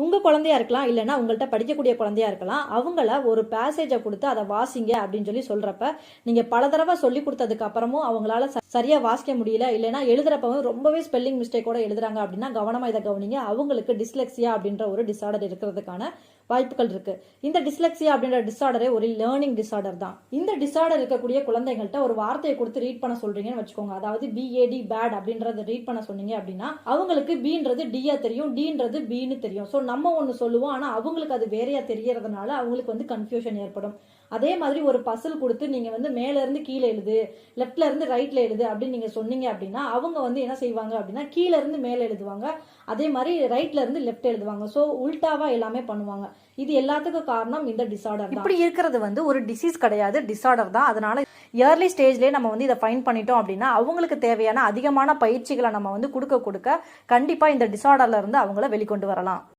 உங்கள் குழந்தையா இருக்கலாம் இல்லைனா உங்கள்கிட்ட படிக்கக்கூடிய குழந்தையா இருக்கலாம் அவங்கள ஒரு பேசேஜை கொடுத்து அதை வாசிங்க அப்படின்னு சொல்லி சொல்கிறப்ப நீங்கள் பல தடவை சொல்லி கொடுத்ததுக்கு அப்புறமும் அவங்களால சரியாக வாசிக்க முடியல இல்லைன்னா எழுதுறப்ப வந்து ரொம்பவே ஸ்பெல்லிங் மிஸ்டேக்கோட எழுதுறாங்க அப்படின்னா கவனமாக இதை கவனிங்க. அவங்களுக்கு டிஸ்லெக்ஸியா அப்படின்ற ஒரு டிசார்டர் இருக்கிறதுக்கான வாய்ப்புகள் இருக்கு. இந்த டிஸ்லெக்ஸியா அப்படின்ற டிசார்டரே ஒரு லேர்னிங் டிசார்டர் தான். இந்த டிசார்டர் இருக்கக்கூடிய குழந்தைகள்கிட்ட ஒரு வார்த்தையை கொடுத்து ரீட் பண்ண சொல்றீங்கன்னு வச்சுக்கோங்க. அதாவது பிஏடி பேட் அப்படின்றத ரீட் பண்ண சொன்னீங்க அப்படின்னா அவங்களுக்கு பீன்றது டியா தெரியும் டீன்றது பீன்னு தெரியும். ஸோ நம்ம ஒன்று சொல்லுவோம் ஆனால் அவங்களுக்கு அது வேறையா தெரியறதுனால அவங்களுக்கு வந்து கன்ஃபியூஷன் ஏற்படும். அதே மாதிரி ஒரு பசில் கொடுத்து நீங்க வந்து மேல இருந்து கீழே எழுது லெஃப்ட்ல இருந்து ரைட்ல எழுது அப்படின்னு நீங்க சொன்னீங்க அப்படின்னா அவங்க வந்து என்ன செய்வாங்க அப்படின்னா கீழ இருந்து மேல எழுதுவாங்க. அதே மாதிரி ரைட்ல இருந்து லெஃப்ட் எழுதுவாங்க. ஸோ உல்டாவா எல்லாமே பண்ணுவாங்க. இது எல்லாத்துக்கும் காரணம் இந்த டிசார்டர் இப்படி இருக்கிறது வந்து ஒரு டிசீஸ் கிடையாது. டிசார்டர் தான். அதனால இயர்லி ஸ்டேஜ்லேயே நம்ம வந்து இதை ஃபைன் பண்ணிட்டோம் அப்படின்னா அவங்களுக்கு தேவையான அதிகமான பயிற்சிகளை நம்ம வந்து கொடுக்க கொடுக்க கண்டிப்பா இந்த டிசார்டர்ல இருந்து அவங்கள வெளிக்கொண்டு வரலாம்.